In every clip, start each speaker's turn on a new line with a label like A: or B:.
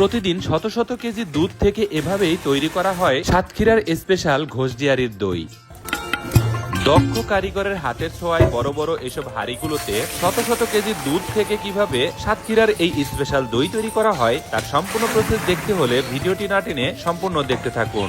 A: প্রতিদিন শত শত কেজি দুধ থেকে এভাবেই তৈরি করা হয় সাতক্ষীরার স্পেশাল ঘোষদিয়ারির দই। দক্ষ কারিগরের হাতের ছোঁয়ায় বড় বড় এসব হাড়িগুলোতে শত শত কেজি দুধ থেকে কীভাবে সাতক্ষীরার এই স্পেশাল দই তৈরি করা হয় তার সম্পূর্ণ প্রসেস দেখতে হলে ভিডিওটি না টেনে সম্পূর্ণ দেখতে থাকুন।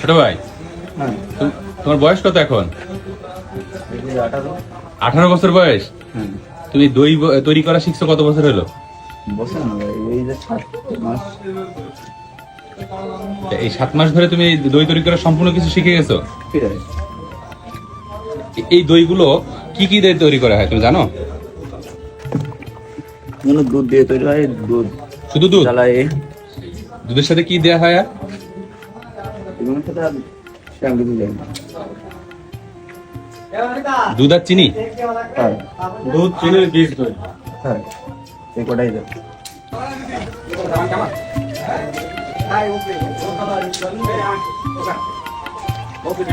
A: ছোট ভাই?
B: হ্যাঁ।
A: তোমার বয়স কত এখন?
B: আঠারো।
A: বছর বয়স?
B: হ্যাঁ।
A: তুমি দই তৈরি করা শিখছো কত বছর হলো?
B: এই সাত মাস।
A: ধরে তুমি দই তৈরি করা সম্পূর্ণ কিছু শিখে গেছো? এই দইগুলো কি কি দিয়ে তৈরি করা হয় তুমি জানো?
B: দুধ দিয়ে তৈরি হয় দুধ
A: শুধু দুধ? দুধের সাথে কি দেয়া হয় আর?
B: এগুলোর সাথে আর সেরকম কিছু যায় না
A: দুধ আর চিনি?
B: হ্যাঁ।
C: দুধ চিনির বীজ দই।
B: হ্যাঁ। এই কটাই যাবে
C: ওকে